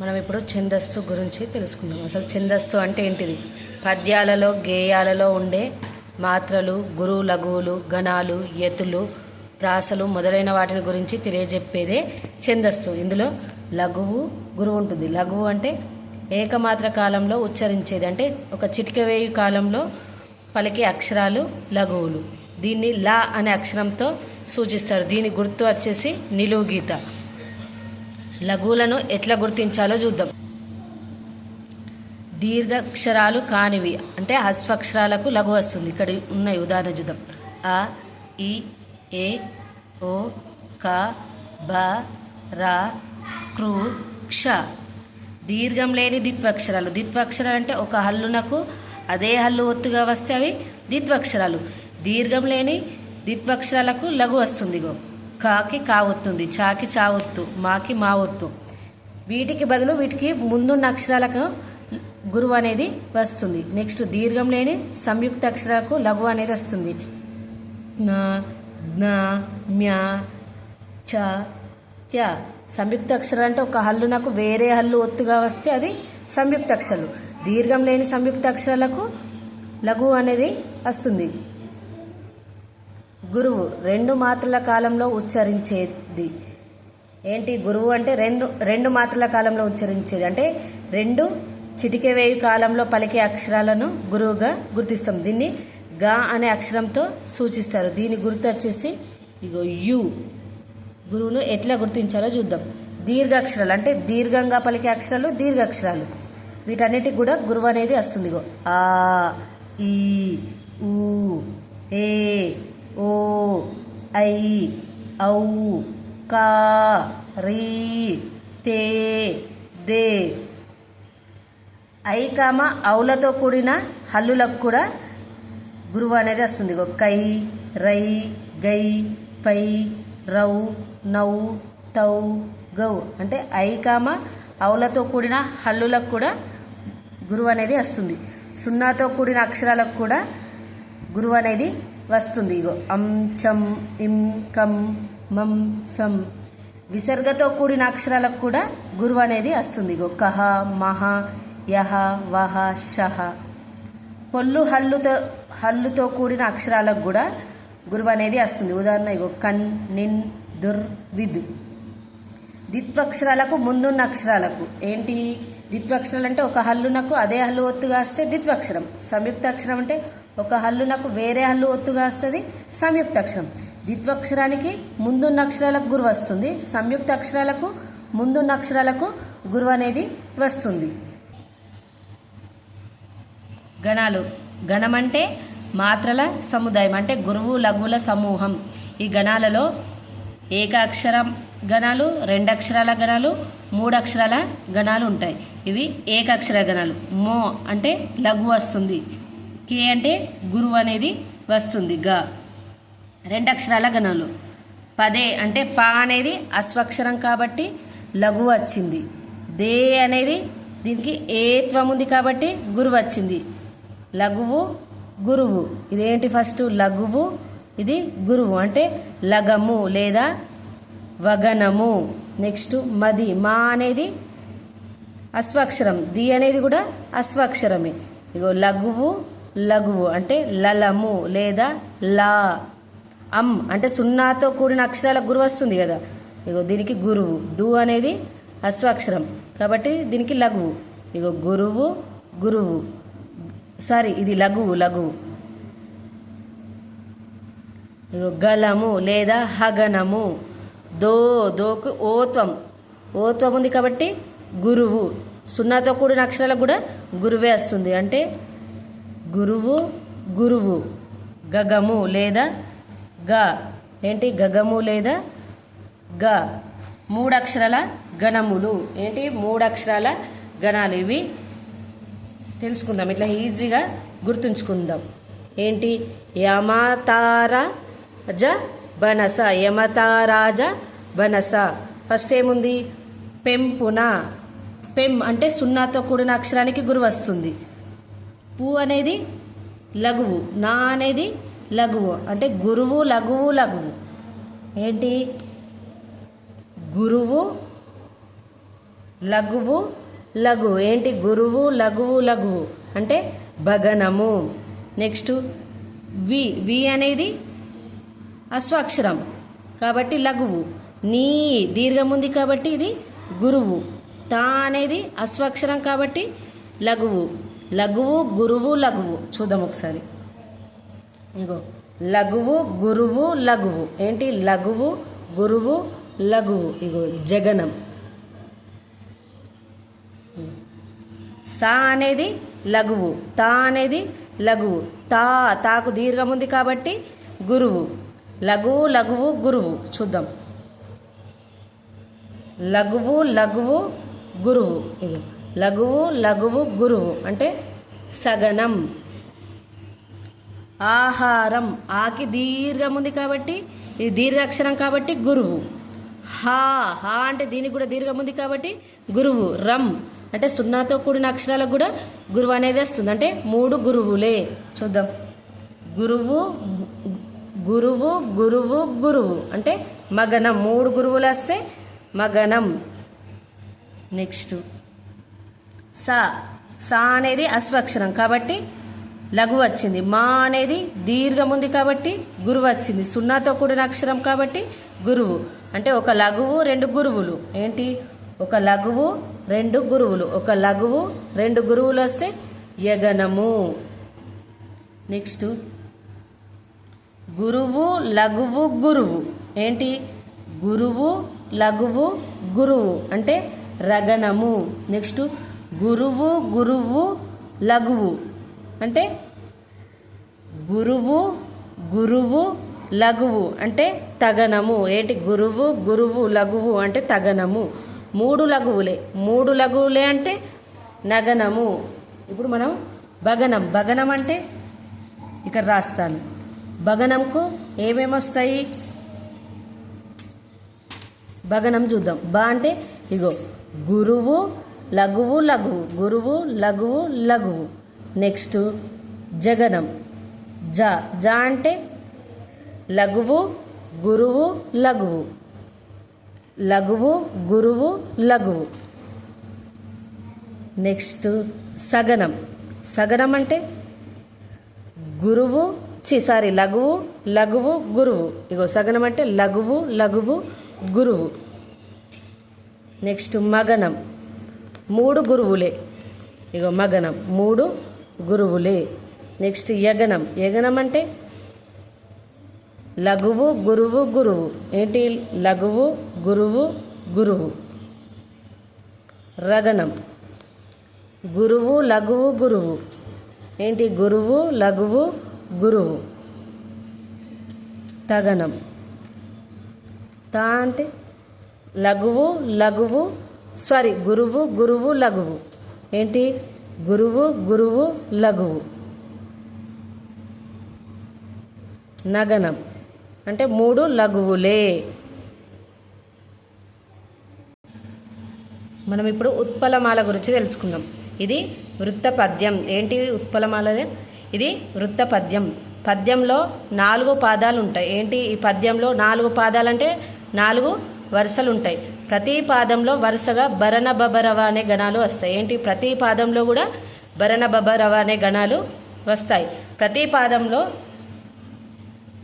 మనం ఇప్పుడు ఛందస్సు గురించి తెలుసుకుందాం. అసలు ఛందస్సు అంటే ఏంటిది? పద్యాలలో గేయాలలో ఉండే మాత్రలు గురు లఘువులు గణాలు యతులు ప్రాసలు మొదలైన వాటిని గురించి తెలియజెప్పేదే ఛందస్సు. ఇందులో లఘువు గురువు ఉంటుంది. లఘువు అంటే ఏకమాత్ర కాలంలో ఉచ్చరించేది. అంటే ఒక చిటిక వేయు కాలంలో పలికే అక్షరాలు లఘువులు. దీన్ని లా అనే అక్షరంతో సూచిస్తారు. దీని గుర్తు వచ్చేసి నిలువు గీత. లఘువులను ఎట్లా గుర్తించాలో చూద్దాం. దీర్ఘాక్షరాలు కానివి అంటే అశ్వక్షరాలకు లఘు వస్తుంది. ఇక్కడ ఉన్నాయి ఉదాహరణ చూద్దాం. అ ఇ ఏ ఓ క బ రా క్రు క్ష. దీర్ఘం లేని దిత్వక్షరాలు దిత్వక్షరాలు అంటే ఒక హల్లునకు అదే హల్లు ఒత్తుగా వస్తే అవి ద్విత్వక్షరాలు. దీర్ఘం లేని దిత్వక్షరాలకు లఘు వస్తుంది గో కాకి కావొత్తుంది చాకి చావొత్తు మాకి మావొత్తు. వీటికి బదులు వీటికి ముందున్న అక్షరాలకు గురువు అనేది వస్తుంది. నెక్స్ట్ దీర్ఘం లేని సంయుక్త అక్షరాలకు లఘు అనేది వస్తుంది. జ్ఞ మ్య చ త్య సంయుక్త అక్షరాలు అంటే ఒక హల్లునకు వేరే హల్లు ఒత్తుగా వస్తే అది సంయుక్త అక్షరాలు. దీర్ఘం లేని సంయుక్త అక్షరాలకు లఘు అనేది వస్తుంది. గురువు రెండు మాత్రల కాలంలో ఉచ్చరించేది. ఏంటి గురువు అంటే రెండు రెండు మాత్రల కాలంలో ఉచ్చరించేది. అంటే రెండు చిటికె వేయు కాలంలో పలికే అక్షరాలను గురువుగా గుర్తిస్తాం. దీన్ని గా అనే అక్షరంతో సూచిస్తారు. దీని గుర్తు వచ్చేసి ఇగో యు. గురువును ఎట్లా గుర్తించాలో చూద్దాం. దీర్ఘాక్షరాలు అంటే దీర్ఘంగా పలికే అక్షరాలు దీర్ఘాక్షరాలు. వీటన్నిటికి కూడా గురువు అనేది వస్తుంది. ఇగో ఆ ఈ ఊ ఏ ఓ ఐ ఔ కా రీ తే దే. ఐ కామ ఔలతో కూడిన హల్లులకు కూడా గురువు అనేది వస్తుంది. కై రై గై పై రౌ నౌ తౌ గౌ. అంటే ఐ కామ ఔలతో కూడిన హల్లులకు కూడా గురువు అనేది వస్తుంది. సున్నాతో కూడిన అక్షరాలకు కూడా గురువు అనేది వస్తుంది. ఇగో అం చం ఇం కం మం సం. విసర్గతో కూడిన అక్షరాలకు కూడా గురువు అనేది వస్తుంది. ఇగో కహ మహ యహ వహ షహ. పొల్లు హల్లుతో హల్లుతో కూడిన అక్షరాలకు కూడా గురువు అనేది వస్తుంది. ఉదాహరణ ఇగో కన్ నిన్ దుర్ విద్. దిత్వక్షరాలకు ముందున్న అక్షరాలకు. ఏంటి? ద్విత్వక్షరాలు అంటే ఒక హల్లునకు అదే హల్లు ఒత్తుగా వస్తే దిత్వక్షరం సంయుక్త అక్షరం అంటే ఒక హల్లు నాకు వేరే హల్లు ఒత్తుగా వస్తుంది. సంయుక్త అక్షరం. ద్విత్వక్షరానికి ముందున్న అక్షరాలకు గురువు వస్తుంది. సంయుక్త అక్షరాలకు ముందున్న అక్షరాలకు గురువు అనేది వస్తుంది. గణాలు. గణం అంటే మాత్రల సముదాయం అంటే గురువు లఘువుల సమూహం. ఈ గణాలలో ఏకాక్షర గణాలు రెండు అక్షరాల గణాలు మూడు అక్షరాల గణాలు ఉంటాయి. ఇవి ఏకాక్షర గణాలు. మో అంటే లఘు వస్తుంది. కే అంటే గురువు అనేది వస్తుంది గ. రెండు అక్షరాల గణాలు. పదే అంటే పా అనేది అస్వక్షరం కాబట్టి లఘు వచ్చింది. దే అనేది దీనికి ఏత్వం ఉంది కాబట్టి గురువు వచ్చింది. లఘువు గురువు. ఇదేంటి ఫస్ట్? లఘువు ఇది గురువు. అంటే లగము లేదా వగనము. నెక్స్ట్ మది. మా అనేది అస్వక్షరం. ది అనేది కూడా అస్వక్షరమే. ఇగో లఘువు లఘువు అంటే లలము లేదా లా. అమ్ అంటే సున్నాతో కూడిన అక్షరాలకు గురువు వస్తుంది కదా. ఇగో దీనికి గురువు. దు అనేది అశ్వాక్షరం. కాబట్టి దీనికి లఘువు. ఇగో గురువు గురువు. సారీ ఇది లఘువు లఘువు. ఇగో గలము లేదా హగనము. దో దోకు ఓత్వం. ఓత్వం ఉంది కాబట్టి గురువు. సున్నాతో కూడిన అక్షరాలకు కూడా గురువే వస్తుంది. అంటే గురువు గురువు. గగము లేదా? గ. ఏంటి? గగము లేదా? గ. మూడు అక్షరాల గణములు. ఏంటి? మూడు అక్షరాల గణాలు ఇవి. తెలుసుకుందాం. ఇట్లా ఈజీగా గుర్తుంచుకుందాం. ఏంటి? యమతార జ బనస. యమతారాజ బనస. ఫస్ట్ ఏముంది? పెంపున. పెం అంటే సున్నాతో కూడిన అక్షరానికి గురువు వస్తుంది. పు అనేది లఘువు నా అనేది లఘువు అంటే గురువు లఘువు లఘువు. ఏంటి? గురువు లఘువు లఘు ఏంటి? గురువు లఘువు లఘువు. అంటే భగనము. నెక్స్ట్ వి. వి అనేది అశ్వాక్షరం. కాబట్టి లఘువు. నీ దీర్ఘం ఉంది కాబట్టి ఇది గురువు. తా అనేది అశ్వాక్షరం కాబట్టి లఘువు. లఘువు గురువు లఘువు. చూద్దాం ఒకసారి. ఇగో లఘువు గురువు లఘువు. ఏంటి? లఘువు గురువు లఘువు. ఇగో జగనం. సా అనేది లఘువు తా అనేది లఘువు. తా తాకు దీర్ఘం ఉంది కాబట్టి గురువు. లఘువు లఘువు గురువు. చూద్దాం. లఘువు లఘువు గురువు. ఇగో లఘువు లఘువు గురువు. అంటే సగనం ఆహారం. ఆకి దీర్ఘం ఉంది కాబట్టి ఇది దీర్ఘాక్షరం కాబట్టి గురువు. హా హా అంటే దీనికి కూడా దీర్ఘం ఉంది కాబట్టి గురువు. రమ్ అంటే సున్నాతో కూడిన అక్షరాలకు కూడా గురువు అనేది వస్తుంది. అంటే మూడు గురువులే. చూద్దాం. గురువు గురువు గురువు గురువు. అంటే మగనం. మూడు గురువులు వస్తే మగనం. నెక్స్ట్. సా సా అనేది అశ్వక్షరం కాబట్టి లఘు వచ్చింది. మా అనేది దీర్ఘం ఉంది కాబట్టి గురువు వచ్చింది. సున్నాతో కూడిన అక్షరం కాబట్టి గురువు. అంటే ఒక లఘువు రెండు గురువులు. ఏంటి? ఒక లఘువు రెండు గురువులు. ఒక లఘువు రెండు గురువులు వస్తే యగనము. నెక్స్ట్. గురువు లఘువు గురువు. ఏంటి? గురువు లఘువు గురువు. అంటే రగనము. నెక్స్ట్. గురువు గురువు లఘువు. అంటే గురువు గురువు లఘువు. అంటే తగనము. ఏంటి? గురువు గురువు లఘువు అంటే తగనము. మూడు లఘువులే. మూడు లఘువులే అంటే నగనము. ఇప్పుడు మనం భగనం. భగనం అంటే ఇక్కడ రాస్తాను. భగనంకు ఏమేమి వస్తాయి భగనం చూద్దాం. బా అంటే ఇగో గురువు లఘువు లఘువు గురువు లఘువు లఘువు. నెక్స్ట్ జగనం. జ జ అంటే లఘువు గురువు లఘువు. లఘువు గురువు లఘువు. నెక్స్ట్ సగనం. సగనం అంటే గురువు చి సారీ లఘువు లఘువు గురువు. ఇగో సగనం అంటే లఘువు లఘువు గురువు. నెక్స్ట్ మగనం. మూడు గురువులే. ఇగో మగనం మూడు గురువులే. నెక్స్ట్ యగనం. యగనం అంటే? లఘువు గురువు గురువు. ఏంటి? లఘువు గురువు గురువు. రగనం. గురువు లఘువు గురువు. ఏంటి? గురువు లఘువు గురువు. తగనం. తా అంటే? లఘువు లఘువు సారీ గురువు గురువు లఘువు. ఏంటి? గురువు గురువు లఘువు. నగనం. అంటే మూడు లఘువులే. మనం ఇప్పుడు ఉత్పలమాల గురించి తెలుసుకుందాం. ఇది వృత్త పద్యం ఏంటి ఉత్పలమాల ఇది వృత్త పద్యం పద్యంలో నాలుగు పాదాలు ఉంటాయి. ఏంటి? ఈ పద్యంలో నాలుగు పాదాలు అంటే నాలుగు వరుసలు ఉంటాయి ప్రతి పాదంలో వరుసగా భరణ బబరవ అనే గణాలు వస్తాయి. ఏంటి? ప్రతి పాదంలో కూడా భరణ బబరవ అనే గణాలు వస్తాయి. ప్రతి పాదంలో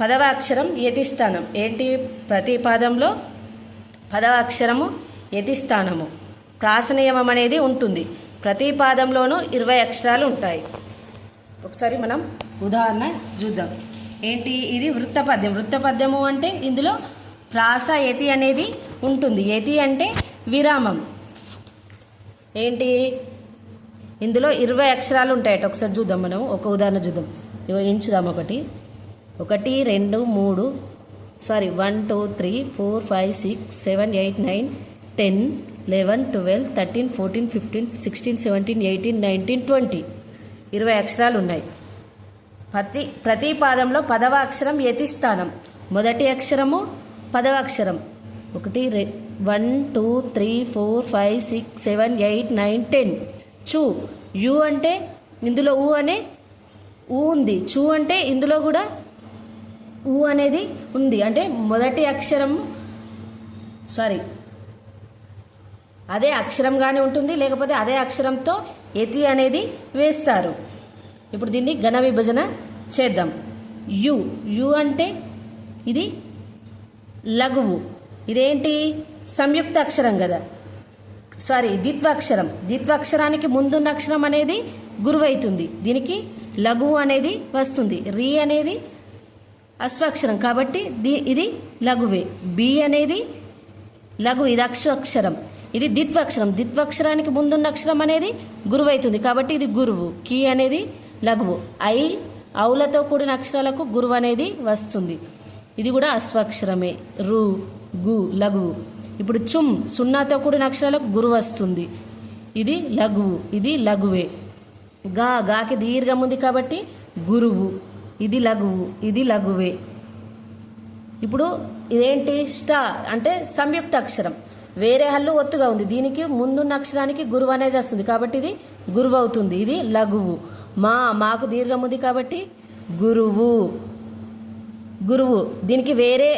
పదవ అక్షరం యతిస్థానం ఏంటి? ప్రతి పాదంలో పదవ అక్షరము యతిస్థానము ప్రాసనీయమం అనేది ఉంటుంది. ప్రతి పాదంలోనూ ఇరవై అక్షరాలు ఉంటాయి. ఒకసారి మనం ఉదాహరణ చూద్దాం. ఏంటి? ఇది వృత్తపద్యం. వృత్తపద్యము అంటే ఇందులో ప్రాస యతి అనేది ఉంటుంది. ఏది అంటే విరామం. ఏంటి? ఇందులో ఇరవై అక్షరాలు ఉంటాయట. ఒకసారి చూద్దాం మనం. ఒక ఉదాహరణ చూద్దాం. ఇగో ఎంచుదాం ఒకటి. ఒకటి రెండు మూడు. Sorry one two three four five six seven eight nine ten eleven twelve thirteen fourteen fifteen sixteen seventeen eighteen nineteen twenty. ఇరవై అక్షరాలు ఉన్నాయి. ప్రతి ప్రతి పాదంలో పదవ అక్షరం యతిస్థానం మొదటి అక్షరము పదవ అక్షరం. ఒకటి రె one two three four five six seven eight nine ten. Chew. You అంటే ఇందులో ఊ అనే ఊ ఉంది. చూ అంటే ఇందులో కూడా ఊ అనేది ఉంది. అంటే మొదటి అక్షరం సారీ అదే అక్షరంగానే ఉంటుంది. లేకపోతే అదే అక్షరంతో ఎతి అనేది వేస్తారు. ఇప్పుడు దీన్ని ఘన విభజన చేద్దాం. యు. యు అంటే ఇది లఘువు. ఇదేంటి? సంయుక్త అక్షరం కదా. సారీ ద్విత్వాక్షరం. ద్విత్వాక్షరానికి ముందున్న అక్షరం అనేది గురువైతుంది. దీనికి లఘువు అనేది వస్తుంది. రి అనేది అశ్వాక్షరం. కాబట్టి ది ఇది లఘువే. బి అనేది లఘు ఇది అక్షరం ఇది ద్విత్వాక్షరం. ద్విత్వాక్షరానికి ముందున్న అక్షరం అనేది గురువైతుంది. కాబట్టి ఇది గురువు. కీ అనేది లఘువు. ఐ ఔలతో కూడిన అక్షరాలకు గురువు అనేది వస్తుంది. ఇది కూడా అశ్వాక్షరమే. రు గు లఘువు ఇప్పుడు చుమ్ సున్నాతో కూడిన అక్షరాలకు గురువు వస్తుంది. ఇది లఘువు ఇది లఘువే గా గాకి దీర్ఘం ఉంది కాబట్టి గురువు. ఇది లఘువు ఇది లఘువే ఇప్పుడు ఇదేంటి? స్ట అంటే సంయుక్త అక్షరం. వేరే హల్లు ఒత్తుగా ఉంది. దీనికి ముందున్న అక్షరానికి గురువు అనేది వస్తుంది. కాబట్టి ఇది గురువు అవుతుంది. ఇది లఘువు మా మాకు దీర్ఘం ఉంది కాబట్టి గురువు. గురువు. దీనికి వేరే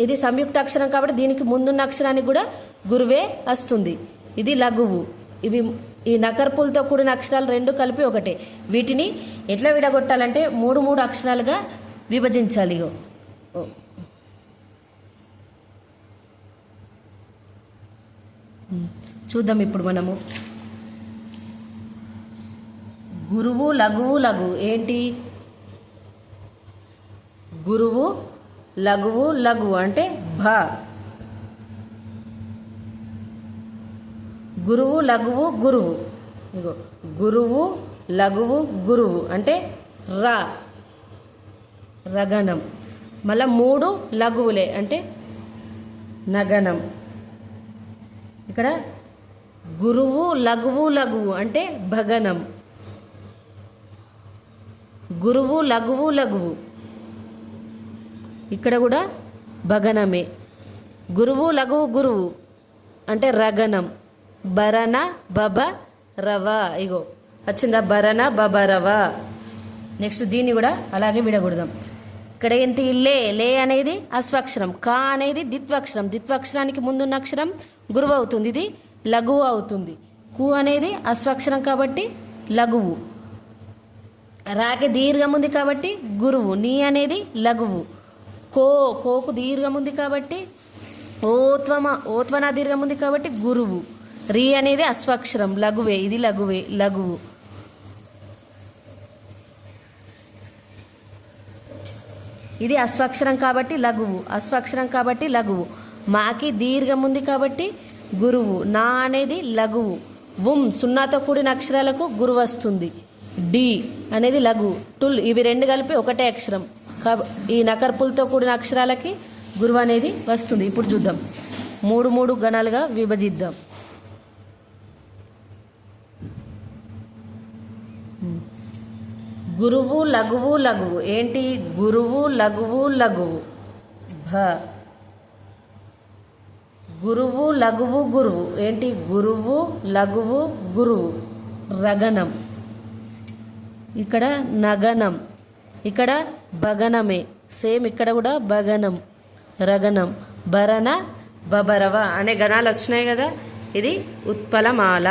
ఇది సంయుక్త అక్షరం కాబట్టి దీనికి ముందున్న అక్షరానికి కూడా గురువే వస్తుంది. ఇది లఘువు. ఇవి ఈ నకర్పులతో కూడిన అక్షరాలు రెండు కలిపి ఒకటే. వీటిని ఎట్లా విడగొట్టాలంటే మూడు మూడు అక్షరాలుగా విభజించాలి చూద్దాం ఇప్పుడు మనము. గురువు లఘువు లఘువు. ఏంటి? గురువు లఘువు లఘువు అంటే భ. గురువు లఘువు గురువు. ఇగో గురువు లఘువు గురువు అంటే ర. రగనం మళ్ళా మూడు లఘువులే అంటే నగనం ఇక్కడ గురువు లఘువు లఘువు అంటే భగనం గురువు లఘువు లఘువు. ఇక్కడ కూడా భగనమే. గురువు లఘువు గురువు. అంటే రగనం. భరణ బబ రవ. ఇగో వచ్చిందా? భరణ బబ రవ. నెక్స్ట్ దీన్ని కూడా అలాగే విడగొడదాం. ఇక్కడ ఏంటి? లే. లే అనేది అశ్వాక్షరం. కా అనేది ద్విత్వాక్షరం. ద్విత్వాక్షరానికి ముందున్న అక్షరం గురువు అవుతుంది. ఇది లఘువు అవుతుంది. కు అనేది అశ్వాక్షరం కాబట్టి లఘువు. రాకి దీర్ఘం ఉంది కాబట్టి గురువు. నీ అనేది లఘువు. కో కోకు దీర్ఘం ఉంది కాబట్టి ఓత్వమ ఓత్వన దీర్ఘం ఉంది కాబట్టి గురువు. రీ అనేది అశ్వక్షరం లఘువే ఇది లఘువే లఘువు. ఇది అశ్వక్షరం కాబట్టి లఘువు అశ్వక్షరం కాబట్టి లఘువు. మాకి దీర్ఘం ఉంది కాబట్టి గురువు నా అనేది లఘువు. ఉమ్ సున్నాతో కూడిన అక్షరాలకు గురువు వస్తుంది డి అనేది లఘు టుల్ ఇవి రెండు కలిపి ఒకటే అక్షరం. ఈ నకర్పులతో కూడిన అక్షరాలకి గురువు అనేది వస్తుంది. ఇప్పుడు చూద్దాం. మూడు మూడు గణాలుగా విభజిద్దాం. గురువు లఘువు లఘువు. ఏంటి? గురువు లఘువు లఘువు. భ. గురువు లఘువు గురువు. ఏంటి? గురువు లఘువు గురువు. రగనం ఇక్కడ నగనం. ఇక్కడ భగనమే. సేమ్ ఇక్కడ కూడా భగనం రగనం భరణ బబరవ అనే గణాలు వచ్చినాయి కదా. ఇది ఉత్పలమాల.